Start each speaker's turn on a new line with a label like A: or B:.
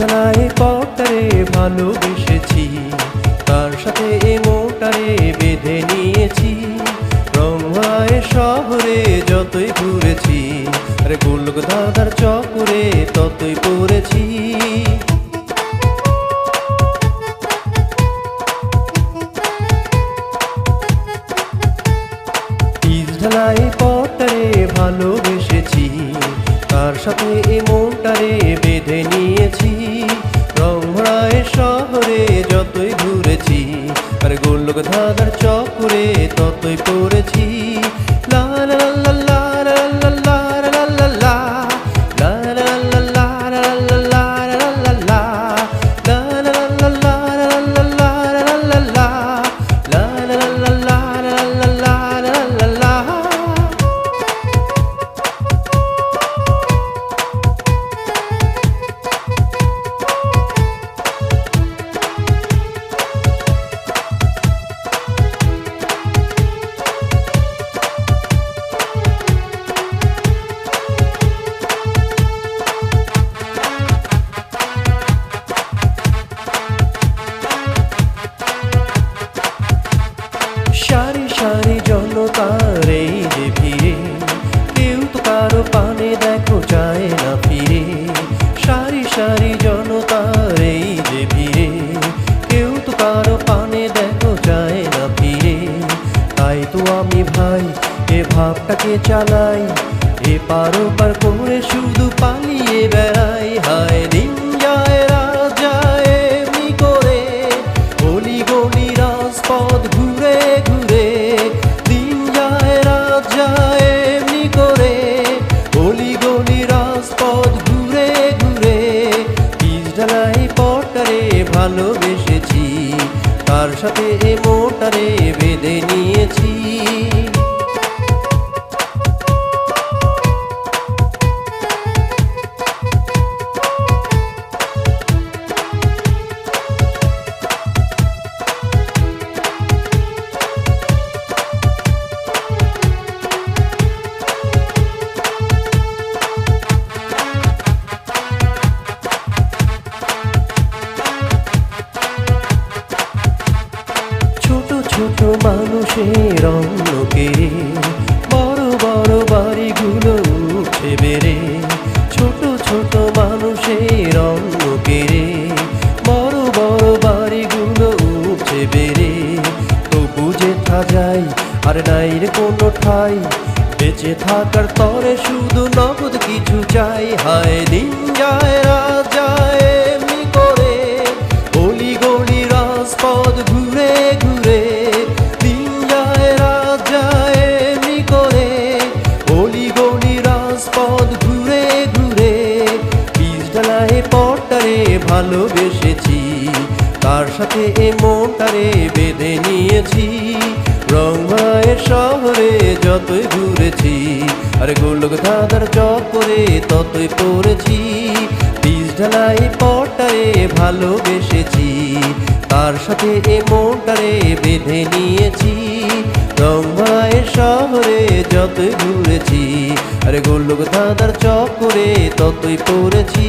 A: ঢালাই পটারে ভালোবেসেছি। তার সাথে এ মোটারে বেঁধে নিয়েছি। রংহায় শহরে যতই ঘুরেছি, আরে গোলক দাদার চকুরে ততই পড়েছি। ঢালাই পটারে ভালোবেসেছি। তার সাথে এ মনটারে বেঁধে নিয়েছি যতই ঘুরেছি আর গোল্লোক ধাঁধার চকরে ততই পড়েছি। ভাবটাকে চালাই। এ পারো করে শুধু পালিয়ে বেড়াই। হায় দিন যায়, রাত যায়, এমনি করে। গলি গলি রাজপথ ঘুরে ঘুরে। দিন যায়, রাত যায়, এমনি করে। গলি গলি রাজপথ ঘুরে ঘুরে। পিস ঢালাই পটারে ভালোবেসেছি। তার সাথে এ মোটারে বেঁধে নিয়েছি। মানুষের অন্যকে বড় বড় বাড়িগুলো উঠে বেড়ে, ছোট ছোট মানুষের অন্যকে বড় বড় বাড়িগুলো উঠে বেড়ে। তবু যেথা যাই আর নাই রে কোনো ঠাই, বেঁচে থাকার তরে শুধু নগদ কিছু চাই। হায় দিন যায় ভালোবেসেছি। তার সাথে এ মনটারে বেঁধে নিয়েছি। রংমায়ের শহরে যতই ঘুরেছি, আরে গোলক ধাঁধার চক্করে ততই পড়েছি। পিস ঢালাই পটারে ভালোবেসেছি। তার সাথে এ মনটারে বেঁধে নিয়েছি। রংমায়ের শহরে যতই ঘুরেছি, আরে গোলক ধাঁধার চক্করে ততই পড়েছি।